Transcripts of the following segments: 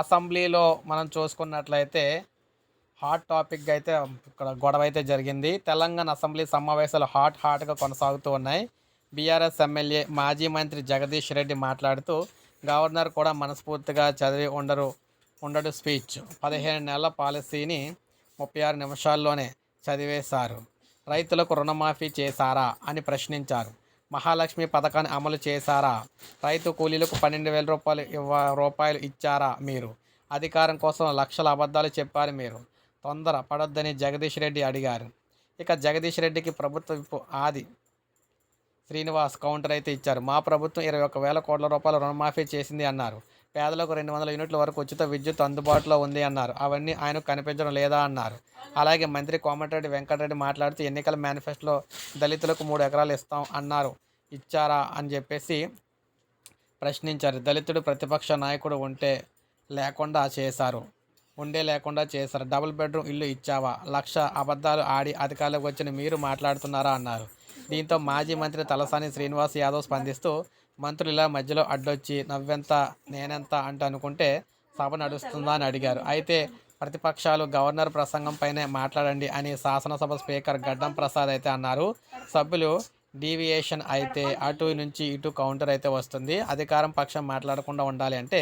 అసెంబ్లీలో మనం చూసుకున్నట్లయితే హాట్ టాపిక్ అయితే ఇక్కడ గొడవ అయితే జరిగింది. తెలంగాణ అసెంబ్లీ సమావేశాలు హాట్ హాట్గా కొనసాగుతూ ఉన్నాయి. బీఆర్ఎస్ ఎమ్మెల్యే మాజీ మంత్రి జగదీష్ రెడ్డి మాట్లాడుతూ గవర్నర్ కూడా మనస్ఫూర్తిగా చదివి ఉండరు ఉండడు స్పీచ్. పదిహేను నెలల పాలసీని ముప్పై ఆరు నిమిషాల్లోనే చదివేశారు. రైతులకు రుణమాఫీ చేశారా అని ప్రశ్నించారు. మహాలక్ష్మి పథకాన్ని అమలు చేశారా? రైతు కూలీలకు పన్నెండు వేల రూపాయలు ఇవ్వ రూపాయలు ఇచ్చారా మీరు? అధికారం కోసం లక్షల అబద్ధాలు చెప్పారు మీరు. తొందర పడొద్దని జగదీష్ రెడ్డి అడిగారు. ఇక జగదీష్ రెడ్డికి ప్రభుత్వ ఆది శ్రీనివాస్ కౌంటర్ అయితే ఇచ్చారు. మా ప్రభుత్వం ఇరవై ఒక వేల కోట్ల రూపాయల రుణమాఫీ చేసింది అన్నారు. పేదలకు రెండు వందల యూనిట్ల వరకు ఉచిత విద్యుత్ అందుబాటులో ఉంది అన్నారు. అవన్నీ ఆయనకు కనిపించడం లేదా అన్నారు. అలాగే మంత్రి కోమటిరెడ్డి వెంకటరెడ్డి మాట్లాడుతూ ఎన్నికల మేనిఫెస్టోలో దళితులకు మూడు ఎకరాలు ఇస్తాం అన్నారు. ఇచ్చారా అని చెప్పేసి ప్రశ్నించారు. దళితుడు ప్రతిపక్ష నాయకుడు ఉంటే లేకుండా చేశారు. ఉండే లేకుండా చేశారు. డబుల్ బెడ్రూమ్ ఇల్లు ఇచ్చావా? లక్ష అబద్ధాలు ఆడి అధికారులకు వచ్చిన మీరు మాట్లాడుతున్నారా అన్నారు. దీంతో మాజీ మంత్రి తలసాని శ్రీనివాస్ యాదవ్ స్పందిస్తూ మంత్రులు ఇలా మధ్యలో అడ్డొచ్చి నవ్వెంత నేనెంత అంటూ అనుకుంటే సభ నడుస్తుందా అని అడిగారు. అయితే ప్రతిపక్షాలు గవర్నర్ ప్రసంగం పైనే మాట్లాడండి అని శాసనసభ స్పీకర్ గడ్డం ప్రసాద్ అయితే అన్నారు. సభ్యులు డీవియేషన్ అయితే అటు నుంచి ఇటు కౌంటర్ అయితే వస్తుంది. అధికారం పక్షం మాట్లాడకుండా ఉండాలి అంటే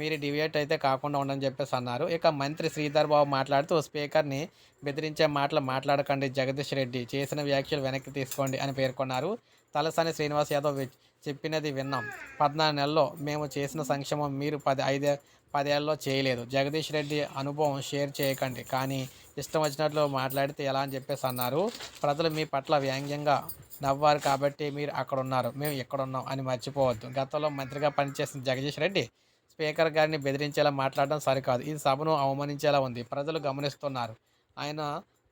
మీరు డివియేట్ అయితే కాకుండా ఉండని చెప్పేసి అన్నారు. ఇక మంత్రి శ్రీధర్ బాబు మాట్లాడుతూ స్పీకర్ని బెదిరించే మాటలు మాట్లాడకండి జగదీష్ రెడ్డి. చేసిన వ్యాఖ్యలు వెనక్కి తీసుకోండి అని పేర్కొన్నారు. తలసాని శ్రీనివాస్ యాదవ్ చెప్పినది విన్నాం. పద్నాలుగు నెలల్లో మేము చేసిన సంక్షేమం మీరు పది ఐదే పదేళ్ళలో చేయలేదు. జగదీష్ రెడ్డి అనుభవం షేర్ చేయకండి. కానీ ఇష్టం వచ్చినట్లు మాట్లాడితే ఎలా అని చెప్పేసి అన్నారు. ప్రజలు మీ పట్ల వ్యంగ్యంగా నవ్వారు కాబట్టి మీరు అక్కడ ఉన్నారు మేము ఎక్కడ ఉన్నాం అని మర్చిపోవద్దు. గతంలో మంత్రిగా పనిచేసిన జగదీష్ రెడ్డి స్పీకర్ గారిని బెదిరించేలా మాట్లాడడం సరికాదు. ఇది సభను అవమానించేలా ఉంది. ప్రజలు గమనిస్తున్నారు. ఆయన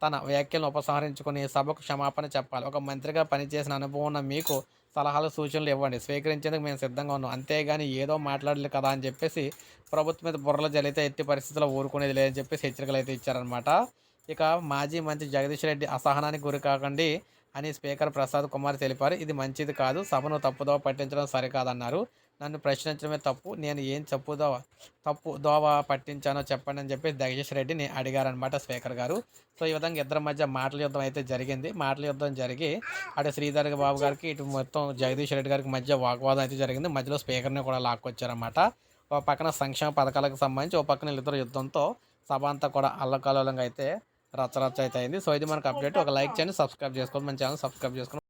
తన వ్యాఖ్యలను ఉపసంహరించుకుని సభకు క్షమాపణ చెప్పాలి. ఒక మంత్రిగా పనిచేసిన అనుభవం ఉన్న మీకు సలహాలు సూచనలు ఇవ్వండి. స్వీకరించేందుకు మేము సిద్ధంగా ఉన్నాం. అంతేగాని ఏదో మాట్లాడలేదు కదా అని చెప్పేసి ప్రభుత్వం మీద బుర్రలు జలితే ఎట్టి పరిస్థితుల్లో ఊరుకునేది లేదని చెప్పేసి హెచ్చరికలు అయితే ఇచ్చారనమాట ఇక మాజీ మంత్రి జగదీష్ రెడ్డి అసహనానికి గురి కాకండి. అని స్పీకర్ ప్రసాద్ కుమార్ తెలిపారు. ఇది మంచిది కాదు. సభను తప్పుదోవ పట్టించడం సరికాదన్నారు. నన్ను ప్రశ్నించడమే తప్పు. నేను ఏం చెప్పుదో తప్పు దోవ పట్టించానో చెప్పండి అని చెప్పి జగదీష్ రెడ్డిని అడిగారనమాట స్పీకర్ గారు. సో ఈ విధంగా ఇద్దరి మధ్య మాటల యుద్ధం అయితే జరిగింది. మాటల యుద్ధం జరిగి అటు శ్రీధర్ బాబు గారికి ఇటు మొత్తం జగదీష్ రెడ్డి గారికి మధ్య వాగ్వాదం అయితే జరిగింది. మధ్యలో స్పీకర్ని కూడా లాక్కొచ్చారనమాట ఒక పక్కన సంక్షేమ పథకాలకు సంబంధించి ఒక పక్కన ఇద్దరు యుద్ధంతో సభ అంతా కూడా అల్లకల్లోలంగా అయితే రచ్చరచ్చ అయితే అయింది. సో ఇది మనకు అప్డేట్ ఒక లైక్ చేయండి సబ్స్క్రైబ్ చేసుకోండి. మన ఛానల్ సబ్స్క్రైబ్ చేసుకోండి